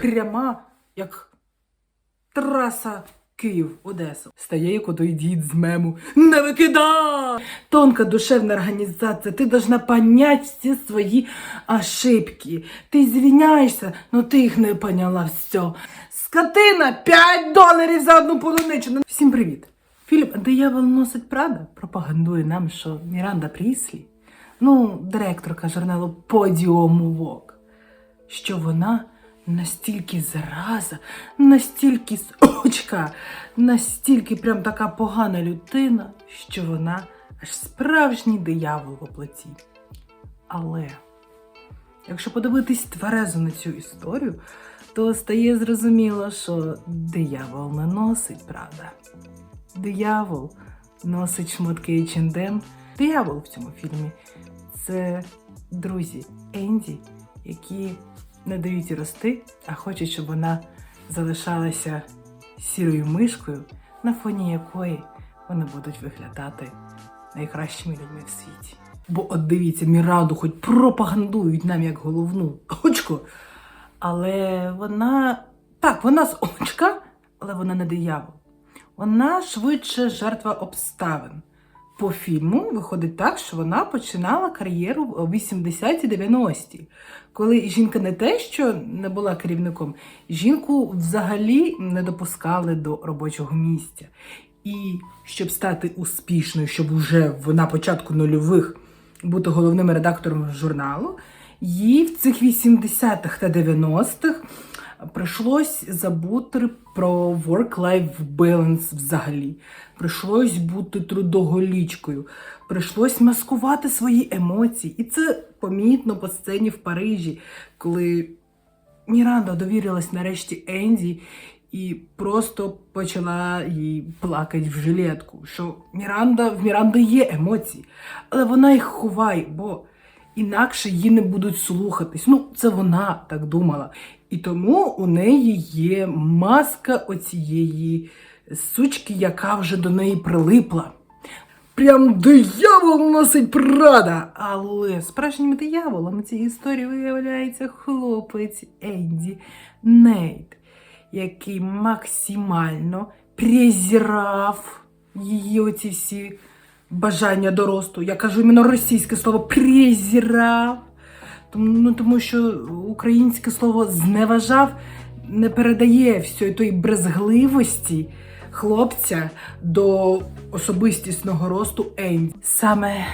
пряма, як траса Київ-Одеса. Стає як отой дід з мему. Не викидай! Тонка душевна організація, ти должна понять всі свої ошибки. Ти звиняєшся, но ти їх не поняла все. Скотина, 5 доларів за одну полуничину. Всім привіт! Фільм Диявол носить Прада пропагандує нам, що Міранда Пріслі, ну, директорка журналу Подіуму Вок, що вона настільки зараза, настільки сучка, настільки прям така погана людина, що вона аж справжній диявол у плоті. Але якщо подивитись тверезо на цю історію, то стає зрозуміло, що диявол не носить, правда. Диявол носить шмотки H&M. Диявол в цьому фільмі це друзі Енді, які не дають рости, а хочуть, щоб вона залишалася сірою мишкою, на фоні якої вони будуть виглядати найкращими людьми в світі. Бо от дивіться, Міранду хоч пропагандують нам як головну очко, але вона так, вона з очка, але вона не диявол. Вона швидше жертва обставин. По фільму виходить так, що вона починала кар'єру в 80-ті 90-ті, коли жінка не те, що не була керівником, жінку взагалі не допускали до робочого місця. І щоб стати успішною, щоб уже на початку нульових бути головним редактором журналу, їй в цих 80-х та 90-х прийшлось забути про work-life balance взагалі. Прийшлось бути трудоголічкою, прийшлось маскувати свої емоції. І це помітно по сцені в Парижі, коли Міранда довірилась нарешті Енді і просто почала їй плакати в жилетку. Що Міранда в Міранди є емоції, але вона їх ховає, бо інакше її не будуть слухатись. Ну, це вона так думала. І тому у неї є маска оцієї сучки, яка вже до неї прилипла. Прям диявол носить прада. Але справжнім дияволом цій історії виявляється хлопець Енді Нейт, який максимально презирав її оці всі бажання до росту. Я кажу іменно російське слово презирав. Тому, ну, тому що українське слово зневажав не передає всієї тої брезгливості хлопця до особистісного росту Енді. Саме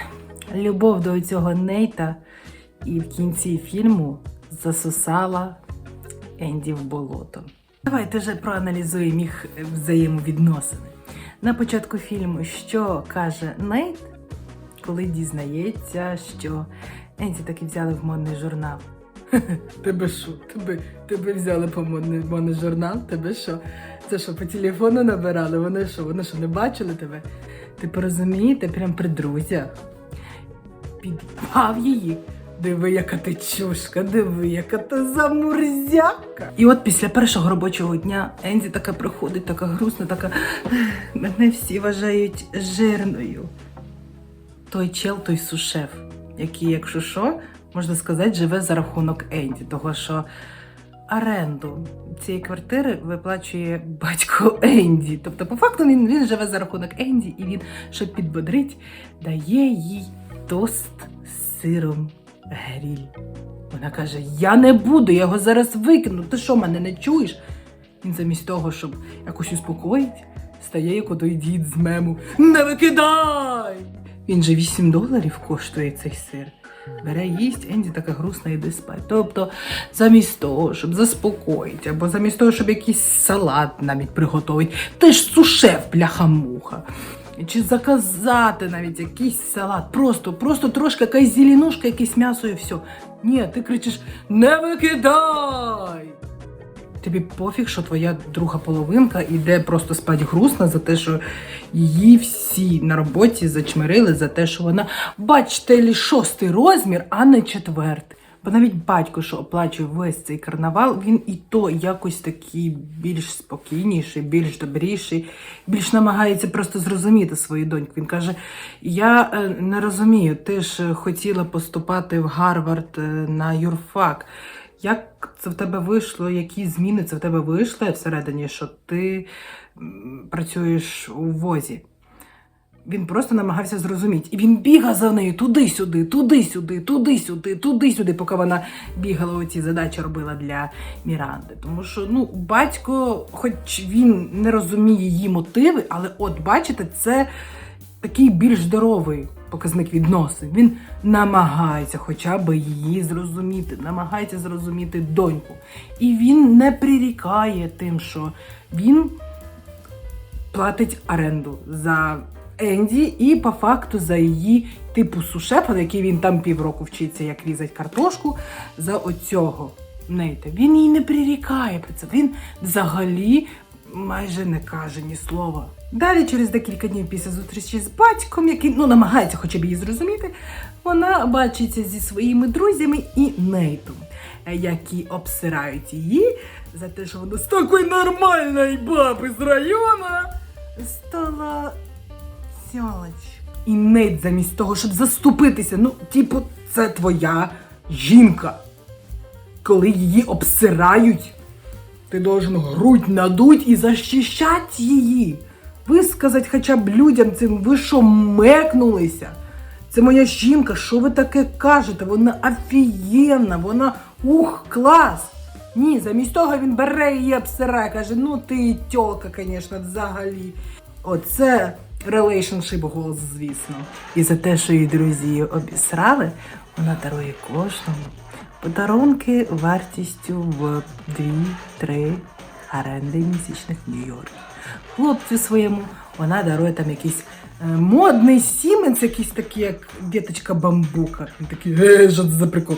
любов до цього Нейта і в кінці фільму засосала Енді в болото. Давайте вже проаналізуємо їх взаємовідносини. На початку фільму, що каже Нейт, коли дізнається, що Енді таки взяли в модний журнал. Тебе що? Тебе, тебе взяли по модний, модний журнал? Тебе що? Це що, по телефону набирали? Вони що? Вони що, не бачили тебе? Ти порозумієте, прям при друзях. Підпав її. Диви, яка ти чушка, диви, яка ти замурзяка. І от після першого робочого дня Енді така приходить, така грустна, така мене всі вважають жирною. Той чел, той сушеф, який, якщо що, можна сказати, живе за рахунок Енді, того що оренду цієї квартири виплачує батько Енді. Тобто, по факту, він, він живе за рахунок Енді, і він, щоб підбодрить, дає їй тост з сиром гріль. Вона каже: Я не буду, я його зараз викину. Ти що, мене не чуєш? Він замість того, щоб якось успокоїть, стає як отой дід з мему. Не викидай! Він же 8 доларів коштує цей сир. Бере їсть, Енді така грустна йде спать. Тобто, замість того, щоб заспокоїти, або замість того, щоб якийсь салат навіть приготувати, ти ж сушев бляха-муха. Чи заказати навіть якийсь салат, просто, просто трошки якась зеленушка, якесь м'ясо і все. Ні, ти кричиш: не викидай! Тобі пофіг, що твоя друга половинка іде просто спать грустно за те, що її всі на роботі зачмирили за те, що вона, бачите, лі шостий розмір, а не четвертий. Бо навіть батько, що оплачує весь цей карнавал, він і то якось такий більш спокійніший, більш добріший, більш намагається просто зрозуміти свою доньку. Він каже: Я е, не розумію, ти ж хотіла поступати в Гарвард е, на юрфак. Як це в тебе вийшло, які зміни це в тебе вийшли всередині, що ти працюєш у возі. Він просто намагався зрозуміти. І він бігав за нею туди-сюди, туди-сюди, туди-сюди, туди-сюди, поки вона бігала оці задачі робила для Міранди. Тому що ну, батько, хоч він не розуміє її мотиви, але от бачите, це такий більш здоровий показник відносин. Він намагається хоча б її зрозуміти, намагається зрозуміти доньку. І він не прирікає тим, що він платить оренду за Енді і по факту за її типу сушефа, на який він там півроку вчиться, як різать картошку, за оцього Нейта. Він її не прирікає про це. Він взагалі майже не каже ні слова. Далі, через декілька днів після зустрічі з батьком, який ну, намагається хоча б її зрозуміти, вона бачиться зі своїми друзями і Нейтом, е, які обсирають її за те, що вона з такої нормальної баби з району стала тьолоч. І Нейт замість того, щоб заступитися, ну, типу, це твоя жінка. Коли її обсирають, ти должен грудь надуть і захищати її. Висказати хоча б людям цим, ви що мекнулися? Це моя жінка, що ви таке кажете? Вона офігенна, вона ух, клас. Ні, замість того він бере її обсирає, каже, ну ти і тьолка, звісно, взагалі. Оце релейшншип голос, звісно. І за те, що її друзі обісрали, вона дарує кожному подарунки вартістю в 2-3 оренди місячних в Нью-Йорку. Хлопцю своєму вона дарує там якийсь е, модний сіменс, якийсь такий, як діточка бамбука. Він такий, е, що це за прикол.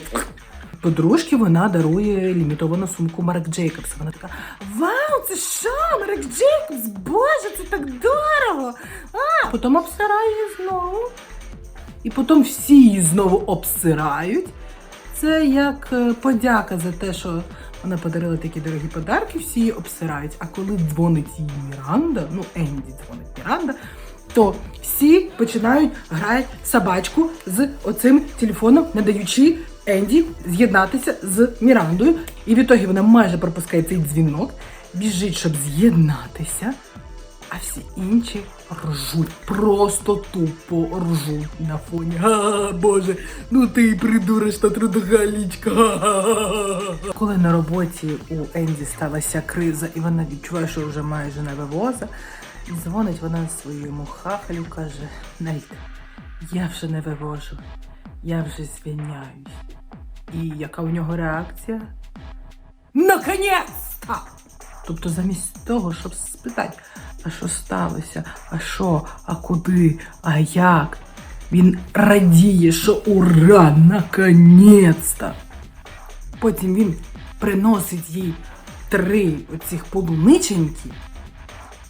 Подружки вона дарує лімітовану сумку Марк Джейкобс. Вона така: Вау, це що? Марк Джейкобс? Боже, це так дорого! А потім обсирає її знову. І потім всі її знову обсирають. Це як е, подяка за те, що вона подарила такі дорогі подарки, всі її обсирають. А коли дзвонить їй Міранда, ну Енді дзвонить Міранда, то всі починають грати собачку з оцим телефоном, не даючи Енді з'єднатися з Мірандою. І в ітогі вона майже пропускає цей дзвінок, біжить, щоб з'єднатися. А всі інші ржуть, просто тупо ржуть на фоні. А, Боже, ну ти і придуриш та трудоголічка. Коли на роботі у Енді сталася криза, і вона відчуває, що вже майже не вивоза, дзвонить вона своєму хахалю, каже: Нейт, я вже не вивожу, я вже звільняюсь. І яка у нього реакція? Наконець-то! Тобто, замість того, щоб спитати, а що сталося, а що, а куди, а як, він радіє, що ура, наконець-то! Потім він приносить їй три оцих полуниченьки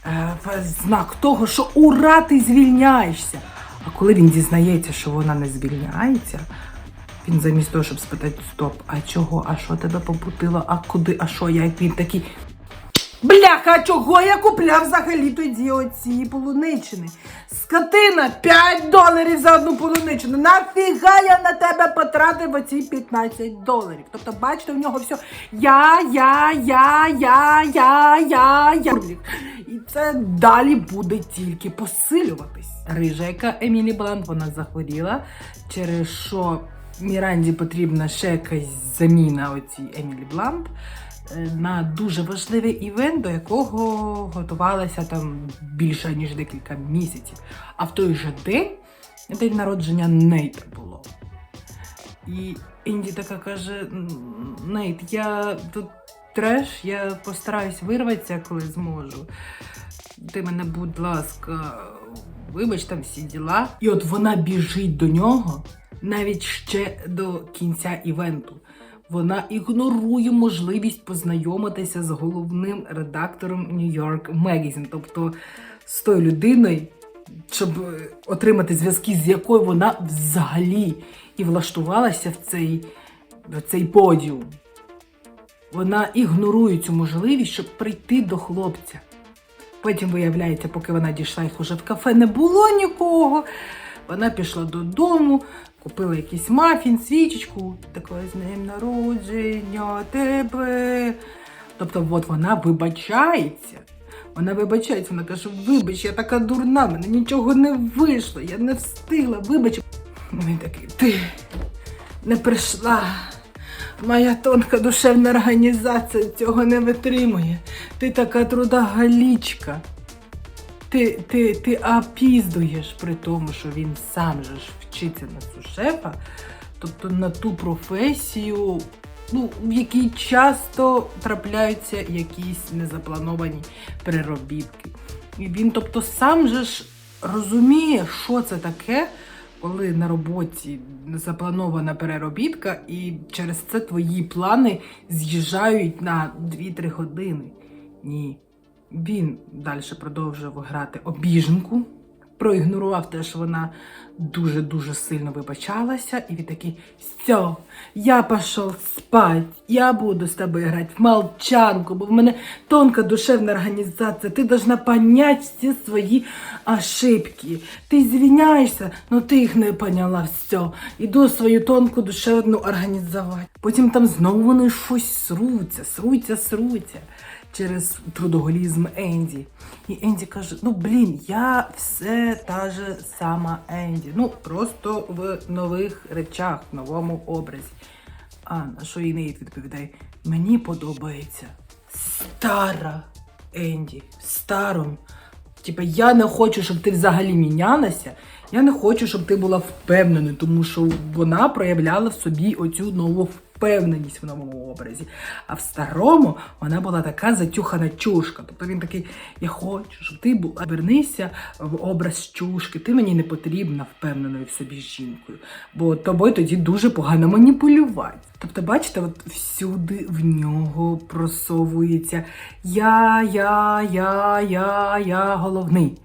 е, в знак того, що ура, ти звільняєшся. А коли він дізнається, що вона не звільняється, він замість того, щоб спитати стоп, а чого, а що тебе побудило, а куди, а що, як він такий. Бляха, чого я купляв взагалі тоді оці полуничини? Скотина, 5 доларів за одну полуничину. Нафіга я на тебе потратив оці 15 доларів. Тобто, бачите, у нього все я, я, я, я, я, я, я. І це далі буде тільки посилюватись. Рижа, яка Емілі Блант, вона захворіла, через що Міранді потрібна ще якась заміна оцій Емілі Блант на дуже важливий івент, до якого готувалася там більше ніж декілька місяців. А в той же день день народження Нейта було. І Інді така каже: Нейт, я тут треш, я постараюсь вирватися, коли зможу. Ти мене, будь ласка, вибач там всі діла. І от вона біжить до нього навіть ще до кінця івенту. Вона ігнорує можливість познайомитися з головним редактором New York Magazine, тобто з тою людиною, щоб е, отримати зв'язки, з якою вона взагалі і влаштувалася в цей, в цей подіум. Вона ігнорує цю можливість, щоб прийти до хлопця. Потім виявляється, поки вона дійшла, їх уже в кафе не було нікого. Вона пішла додому, купила якийсь мафін, свічечку, такою з ним народження тебе. Тобто, от вона вибачається. Вона вибачається, вона каже, вибач, я така дурна, мене нічого не вийшло, я не встигла, вибач. Він такий, ти не прийшла. Моя тонка душевна організація цього не витримує. Ти така трудоголічка. Ти, ти, ти опіздуєш при тому, що він сам же ж вчиться на сушефа, тобто на ту професію, ну, в якій часто трапляються якісь незаплановані переробітки. І він, тобто, сам же ж розуміє, що це таке, коли на роботі запланована переробітка, і через це твої плани з'їжджають на 2-3 години. Ні. Він далі продовжив грати обіженку, проігнорував те, що вона дуже-дуже сильно вибачалася, і він такий: все, я пішов спать, я буду з тобою грати в молчанку, бо в мене тонка душевна організація, ти должна понять всі свої ошибки. Ти звиняєшся, але ти їх не поняла, все. Іду свою тонку душевну організувати. Потім там знову вони щось сруться, сруться, сруться через трудоголізм Енді. І Енді каже: ну блін, я все та же сама Енді. Ну просто в нових речах, в новому образі. А на що їй Нейт відповідає: мені подобається стара Енді, старом. Типа, я не хочу, щоб ти взагалі мінялася. Я не хочу, щоб ти була впевненою, тому що вона проявляла в собі оцю нову впевненість в новому образі. А в старому вона була така затюхана чушка. Тобто він такий: я хочу, щоб ти була. Вернися в образ чушки. Ти мені не потрібна впевненою в собі жінкою, бо тобою тоді дуже погано маніпулювати. Тобто, бачите, от всюди в нього просовується я, я, я, я, я головний.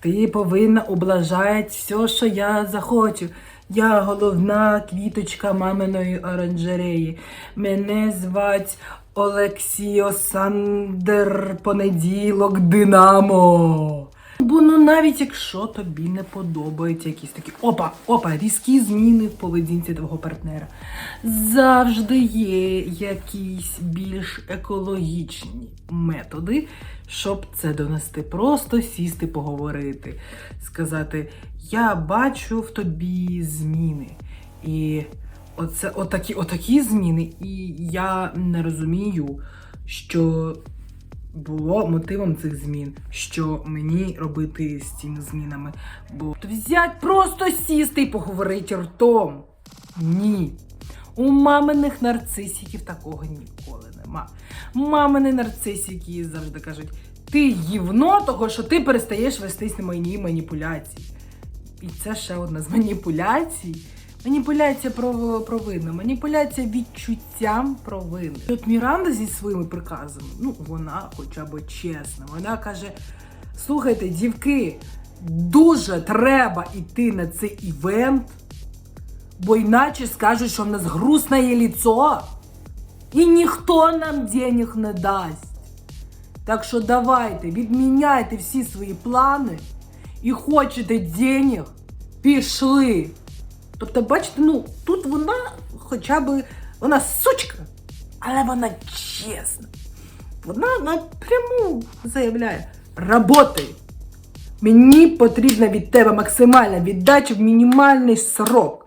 Ти повинна облажати все, що я захочу. Я головна квіточка маминої оранжереї. Мене звать Олексіо Сандер Понеділок Динамо. Бо ну навіть якщо тобі не подобаються якісь такі опа, опа, різкі зміни в поведінці твого партнера, завжди є якісь більш екологічні методи, щоб це донести. Просто сісти, поговорити, сказати: Я бачу в тобі зміни. І оце отакі, отакі зміни, і я не розумію, що було мотивом цих змін, що мені робити з цими змінами. Бо взять просто сісти і поговорити ртом. Ні. У маминих нарцисиків такого ніколи нема. Мамини нарцисики завжди кажуть: ти гівно того, що ти перестаєш вестись на мої маніпуляції. І це ще одна з маніпуляцій. Маніпуляція про провину, маніпуляція відчуттям провини. І От Міранда зі своїми приказами, ну вона хоча б чесна. Вона каже: слухайте, дівки, дуже треба йти на цей івент, бо іначе скажуть, що в нас грустне ліцо, і ніхто нам денег не дасть. Так що давайте, відміняйте всі свої плани і хочете денег, пішли. Тобто, бачите, ну тут вона хоча б вона сучка, але вона чесна. Вона напряму заявляє: работай! Мені потрібна від тебе максимальна віддача в мінімальний срок.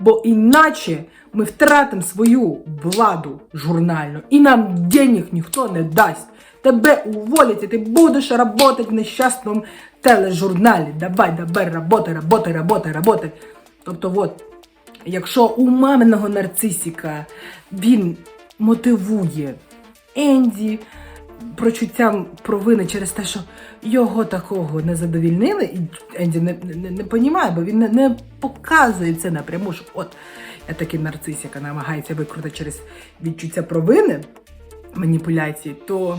Бо іначе ми втратимо свою владу журнальну і нам денег ніхто не дасть. Тебе уволять, і ти будеш працювати в нещасному тележурналі. Давай, давай, работай, работай, работай, работай. Тобто, от, якщо у маминого нарцисіка він мотивує Енді прочуттям провини через те, що його такого не задовільнили, і Енді не, не, не, понімає, бо він не, не показує це напряму, що от я такий нарцис, яка намагається викрути через відчуття провини, маніпуляції, то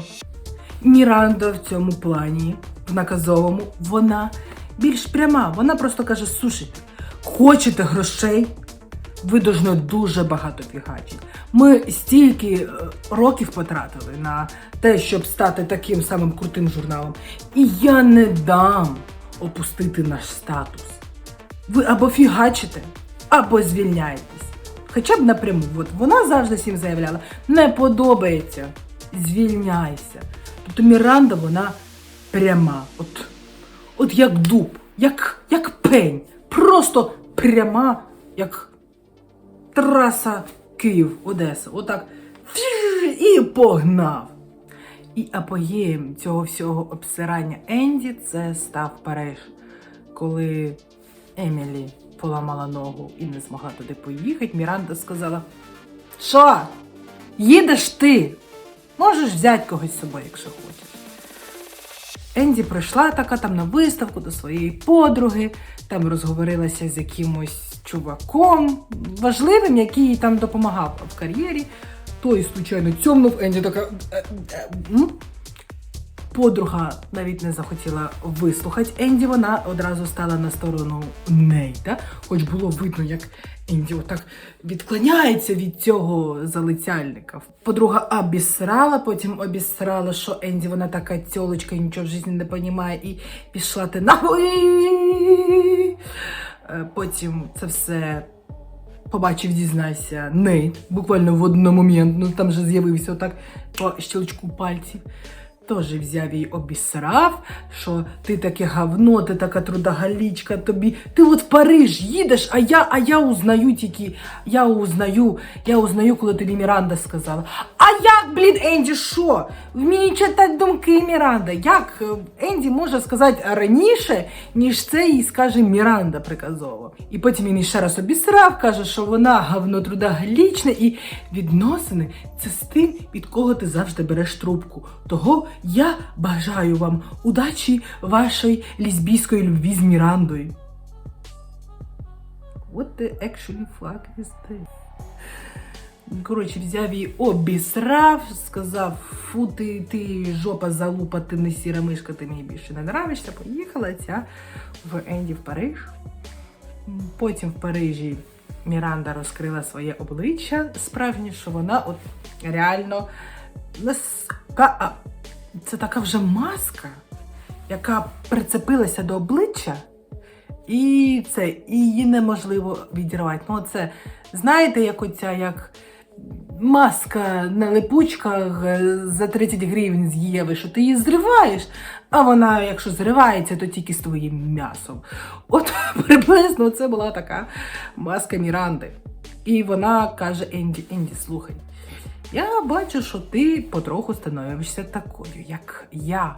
Міранда в цьому плані, в наказовому, вона більш пряма. Вона просто каже: слушайте, хочете грошей? Ви должны дуже багато фігачити. Ми стільки е, років потратили на те, щоб стати таким самим крутим журналом. І я не дам опустити наш статус. Ви або фігачите, або звільняйтесь. Хоча б напряму. От вона завжди всім заявляла: не подобається, звільняйся. Тобто Міранда, вона пряма. От, от як дуб, як, як пень. Просто пряма, як траса Київ-Одеса. Отак. І погнав. І апогеєм цього всього обсирання Енді це став Париж, коли Емілі поламала ногу і не змогла туди поїхати. Міранда сказала: Що? Їдеш ти? Можеш взяти когось з собою, якщо хочеш. Енді прийшла така там на виставку до своєї подруги, там розговорилася з якимось чуваком важливим, який їй там допомагав в кар'єрі. Той, случайно, цьомнув, Енді така. Подруга навіть не захотіла вислухати Енді, вона одразу стала на сторону Нейта, хоч було видно, як Енді отак відклоняється від цього залицяльника. Подруга обісрала, потім обісрала, що Енді вона така тьолочка, нічого в житті не розуміє, і пішла ти нахуй. Е, Потім це все побачив, дізнайся, Нейт, буквально в один момент, ну там же з'явився отак по щелчку пальців. Теж взяв її обісрав, що ти таке говно, ти така трудоголічка, тобі. Ти от в Париж їдеш, а я, а я узнаю тільки, я узнаю, я узнаю, коли тобі Міранда сказала. А як, блін, Енді, що? Вміє читати думки Міранда. Як е, Енді може сказати раніше, ніж це їй скаже Міранда приказово. І потім він ще раз обісрав, каже, що вона говно трудоголічна, і відносини це з тим, від кого ти завжди береш трубку. Того я бажаю вам удачі вашої лесбійської любві з Мірандою. What the actually fuck is this? Коротше, взяв її, обісрав, сказав, фу, ти, ти жопа залупа, ти не сіра мишка, ти мені більше не нравишся. Поїхала ця в Енді в Париж. Потім в Парижі Міранда розкрила своє обличчя справжнє, що вона от реально ска... це така вже маска, яка прицепилася до обличчя, і це її неможливо відірвати. Ну, це знаєте, як оця як маска на липучках е, за 30 гривень з Єви, що ти її зриваєш, а вона, якщо зривається, то тільки з твоїм м'ясом. От приблизно це була така маска Міранди. І вона каже Енді, Енді, слухай. Я бачу, що ти потроху становишся такою, як я.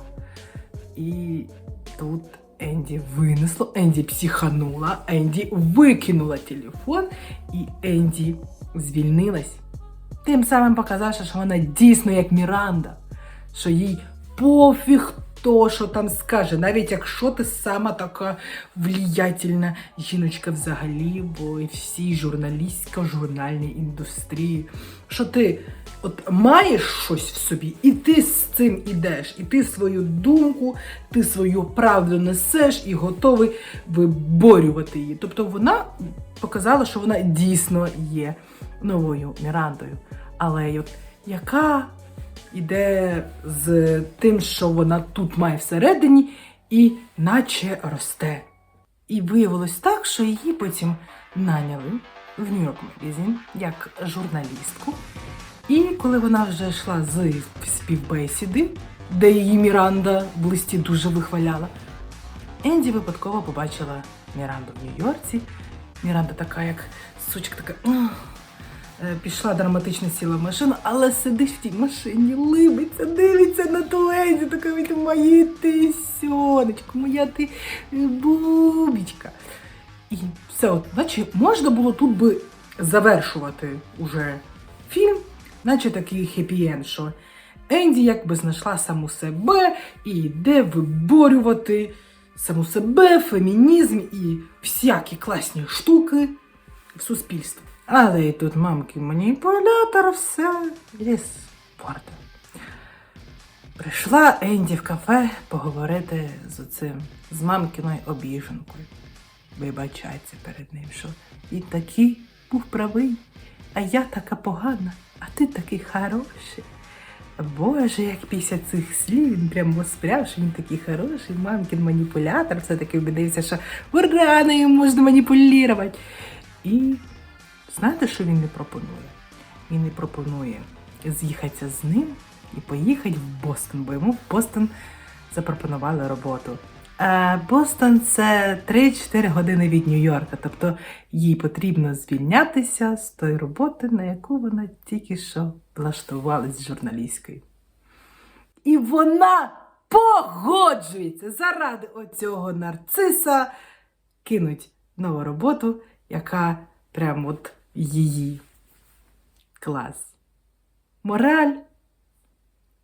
І тут Енді винесло, Енді психанула, Енді викинула телефон, і Енді звільнилась. Тим самим показавши, що вона дійсно як Міранда, що їй пофіг то, що там скаже, навіть якщо ти сама така влиятельна жіночка взагалі, бо всій журналістсько-журнальній індустрії, що ти от маєш щось в собі, і ти з цим ідеш, і ти свою думку, ти свою правду несеш і готовий виборювати її. Тобто вона показала, що вона дійсно є новою Мірандою. Але от яка іде з тим, що вона тут має всередині, і наче росте. І виявилось так, що її потім наняли в Нью-Йорк Magazine як журналістку. І коли вона вже йшла з співбесіди, де її Міранда в листі дуже вихваляла, Енді випадково побачила Міранду в Нью-Йорці. Міранда така, як сучка, така. Е, Пішла драматично сіла в машину, але сидить в тій машині, либиться, дивиться на Енді, така від моє ти сьонечко, моя ти е, бубічка. І все, от, наче можна було тут би завершувати уже фільм, наче такий хеппі-енд, що Енді якби знайшла саму себе і йде виборювати саму себе, фемінізм і всякі класні штуки в суспільстві. Але і тут мамки маніпулятор, все спорту. Прийшла Енді в кафе поговорити з оцим, з мамкиною обіженкою. Вибачається перед ним, що він такий був правий, а я така погана, а ти такий хороший. Боже, як після цих слів він прям воспряв, що він такий хороший, мамкін маніпулятор, все-таки убедився, що ура, ним можна маніпулювати. І знаєте, що він не пропонує? Він не пропонує з'їхатися з ним і поїхати в Бостон, бо йому в Бостон запропонували роботу. А Бостон це 3-4 години від Нью-Йорка, тобто їй потрібно звільнятися з тої роботи, на яку вона тільки що влаштувалась журналісткою. І вона погоджується заради оцього нарциса кинуть нову роботу, яка прям от її клас. Мораль.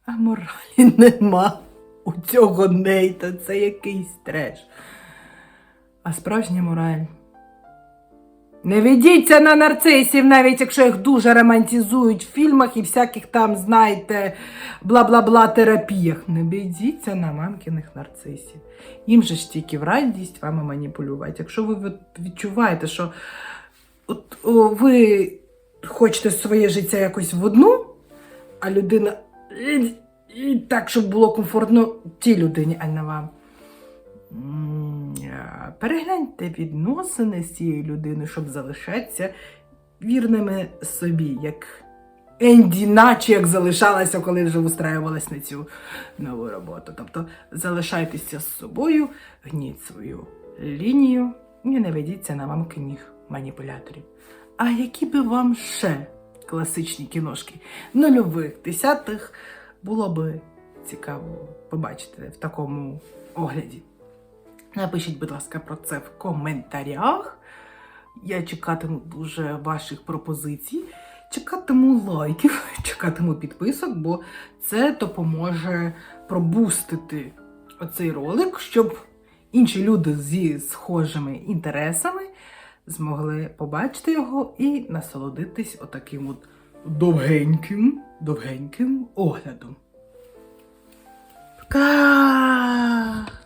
А моралі нема у цього нейта. Це якийсь треш. А справжня мораль. Не ведіться на нарцисів, навіть якщо їх дуже романтизують в фільмах і всяких там, знаєте, бла-бла-бла терапіях. Не ведіться на мамкиних нарцисів. Їм же ж тільки в радість вами маніпулювати. Якщо ви відчуваєте, що от, ви хочете своє життя якось в одну, а людина і, і так, щоб було комфортно тій людині, а не вам. Перегляньте відносини з цією людиною, щоб залишатися вірними собі, як Енді, наче як залишалася, коли вже устраювалась на цю нову роботу. Тобто залишайтеся з собою, гніть свою лінію і не ведіться на мамкиних маніпуляторів. А які би вам ще класичні кіношки нульових, десятих було би цікаво побачити в такому огляді? Напишіть, будь ласка, про це в коментарях. Я чекатиму дуже ваших пропозицій, чекатиму лайків, чекатиму підписок, бо це допоможе пробустити оцей ролик, щоб інші люди зі схожими інтересами змогли побачити його і насолодитись отаким от довгеньким, довгеньким оглядом. Пка!